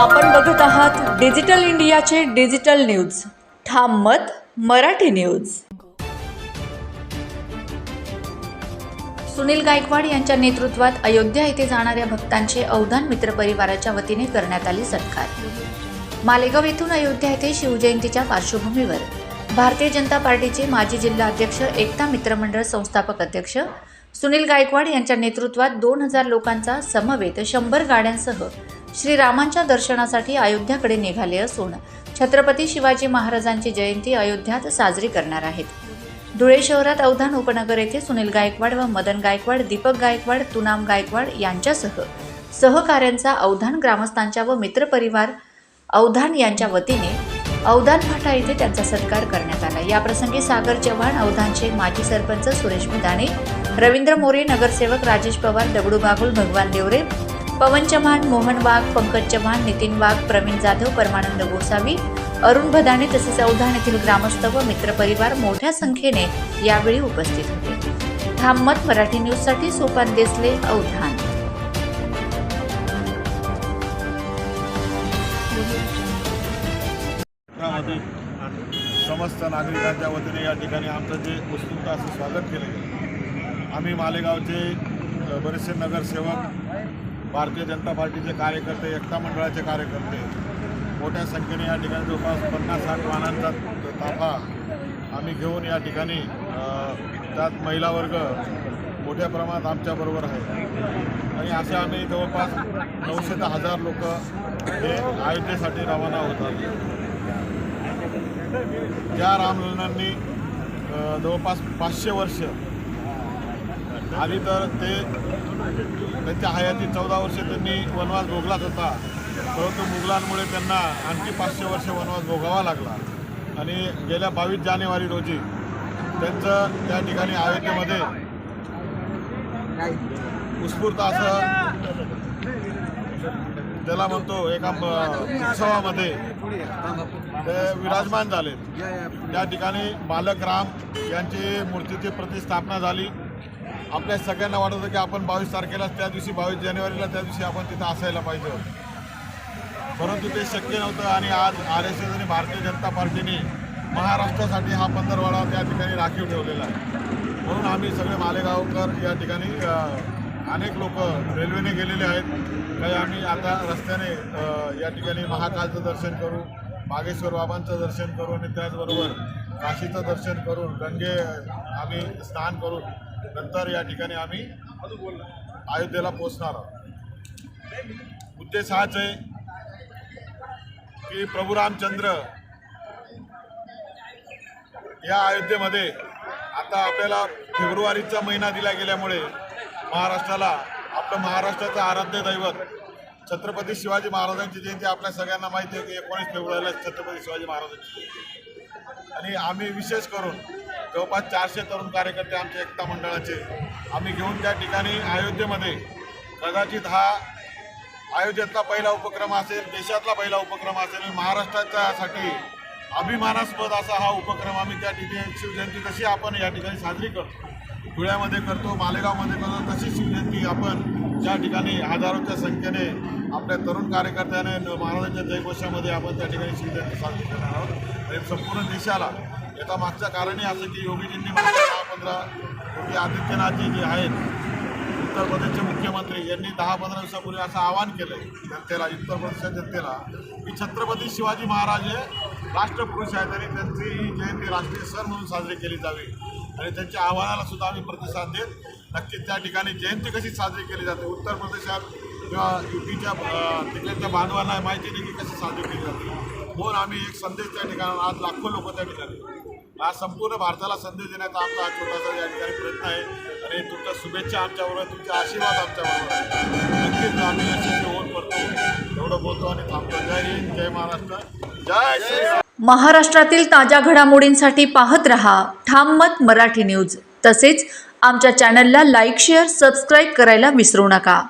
आपण बघत आहात डिजिटल इंडियाचे डिजिटल न्यूज. ठाम मत मराठी न्यूज. सुनील गायकवाड यांच्या नेतृत्वात अयोध्या येथे जाणाऱ्या भक्तांचे अवधान मित्र परिवाराच्या वतीने करण्यात आली सत्कार. मालेगाव येथून अयोध्या येथे शिवजयंतीच्या पार्श्वभूमीवर भारतीय जनता पार्टीचे माजी जिल्हा अध्यक्ष एकता मित्रमंडळ संस्थापक अध्यक्ष सुनील गायकवाड यांच्या नेतृत्वात दोन हजार लोकांचा समवेत शंभर गाड्यांसह श्रीरामांच्या दर्शनासाठी अयोध्याकडे निघाले असून छत्रपती शिवाजी महाराजांची जयंती अयोध्यात साजरी करणार आहेत. धुळे शहरात अवधान उपनगर येथे सुनील गायकवाड व मदन गायकवाड दीपक गायकवाड तुनाम गायकवाड यांच्यासह सहकाऱ्यांचा अवधान ग्रामस्थांच्या व मित्रपरिवार अवधान यांच्या वतीने अवधान फाटा येथे त्यांचा सत्कार करण्यात आला. याप्रसंगी सागर चव्हाण अवधानचे माजी सरपंच सुरेश मिदाणे रवींद्र मोरे नगरसेवक राजेश पवार दगडू बागुल भगवान देवरे पवन चव्हाण मोहन वाघ पंकज चव्हाण नितीन वाघ प्रवीण जाधव परमानंद गोसावी अरुण भदाणे तसेच अवधान येथील ग्रामस्थ व मित्रपरिवार मोठ्या संख्येने यावेळी उपस्थित होते. ठाममत मराठी न्यूजसाठी सोपान देसले अवधान समस्त नागरिकांच्या वतीने या ठिकाणी आमचं जे उत्स्फूर्त असं स्वागत केलं आम्ही मालेगावचे बरेचसे नगरसेवक भारतीय जनता पार्टीचे कार्यकर्ते एकता मंडळाचे कार्यकर्ते मोठ्या संख्येने या ठिकाणी जवळपास पन्नास साठ वाहनांचा ताफा आम्ही घेऊन या ठिकाणी त्यात महिला वर्ग मोठ्या प्रमाणात आमच्याबरोबर आहे. आणि असे आम्ही जवळपास नऊशे ते हजार लोक हे अयोध्येसाठी रवाना होतात ज्या रामलल्लांनी जवळपास पाचशे वर्ष आधी तर ते त्यांच्या हयाती चौदा वर्ष त्यांनी वनवास भोगलाच होता. परंतु मुघलांमुळे त्यांना आणखी पाचशे वर्ष वनवास भोगावा लागला. आणि गेल्या बावीस जानेवारी रोजी त्यांचं त्या ठिकाणी अयोध्येमध्ये उत्स्फूर्त असं त्याला म्हणतो एका उत्सवामध्ये ते विराजमान झाले. त्या ठिकाणी बालक राम यांची मूर्तीची प्रतिष्ठापना झाली. आपल्या सगळ्यांना वाटत होतं की आपण बावीस तारखेला त्या दिवशी बावीस जानेवारीला त्या दिवशी आपण तिथं असायला पाहिजे. परंतु ते शक्य नव्हतं आणि आज आर एस एस आणि भारतीय जनता पार्टीने महाराष्ट्रासाठी हा पंधरवाडा त्या ठिकाणी राखीव ठेवलेला आहे. म्हणून आम्ही सगळे मालेगावकर या ठिकाणी अनेक लोक रेल्वेने गेलेले आहेत. काही आम्ही आता रस्त्याने या ठिकाणी महाकालचं दर्शन करू बागेश्वर बाबांचं दर्शन करू आणि त्याचबरोबर काशीचं दर्शन करून गंगे आम्ही स्नान करून नंतर या ठिकाणी आम्ही अयोध्येला पोचणार आहोत. उद्देश हाच आहे की प्रभू रामचंद्र या अयोध्येमध्ये आता आपल्याला फेब्रुवारीचा महिना दिला गेल्यामुळे महाराष्ट्राला आपलं महाराष्ट्राचं आराध्य दैवत छत्रपती शिवाजी महाराजांची जयंती आपल्या सगळ्यांना माहिती आहे की एकोणीस फेब्रुवारीला छत्रपती शिवाजी महाराजांची जयंती. आणि आम्ही विशेष करून जवळपास चारशे तरुण कार्यकर्ते आमच्या एकता मंडळाचे आम्ही घेऊन त्या ठिकाणी अयोध्येमध्ये कदाचित हा अयोध्येतला पहिला उपक्रम असेल देशातला पहिला उपक्रम असेल आणि महाराष्ट्राच्यासाठी अभिमानास्पद असा हा उपक्रम आम्ही त्या ठिकाणी शिवजयंती जशी आपण या ठिकाणी साजरी करतो धुळ्यामध्ये करतो मालेगावमध्ये करतो तशी शिवजयंती आपण ज्या ठिकाणी हजारोच्या संख्येने आपल्या तरुण कार्यकर्त्याने महाराजांच्या जयघोषामध्ये आपण त्या ठिकाणी शिवजयंती साजरी करणार आहोत. आणि संपूर्ण देशाला याचा मागचं कारणही असं की योगीजींनी मागच्या दहा पंधरा योगी आदित्यनाथजी जे आहेत उत्तर प्रदेशचे मुख्यमंत्री यांनी दहा पंधरा दिवसापूर्वी असं आवाहन केलं आहे जनतेला उत्तर प्रदेशच्या जनतेला की छत्रपती शिवाजी महाराज हे राष्ट्रपुरुष आहेत आणि त्यांची ही जयंती राष्ट्रीय सण म्हणून साजरी केली जावी. आणि त्यांच्या आव्हानाला सुद्धा आम्ही प्रतिसाद देत नक्कीच त्या ठिकाणी जयंती कशी साजरी केली जाते उत्तर प्रदेशात किंवा युपीच्या तिकडच्या बांधवांना माहिती नाही की कसं साजरी केली जाते. म्हणून आम्ही एक संदेश त्या ठिकाणी आज लाखो लोक त्या ठिकाणी आज संपूर्ण भारताला संदेश देण्याचा आमचा हा छोटासा या ठिकाणी प्रयत्न आहे. आणि तुमच्या शुभेच्छा आमच्याबरोबर तुमचे आशीर्वाद आमच्याबरोबर आहे. नक्कीच आम्ही यशस्वी होऊन करतो एवढं बोलतो आणि थांबतो. जय हिंद जय महाराष्ट्र जय श्रीराम महाराष्ट्रातील ताज्या घडामोडींसाठी पाहत रहा ठाम मत मराठी न्यूज. तसेच आमच्या चॅनलला लाईक शेअर सबस्क्राईब करायला विसरू नका.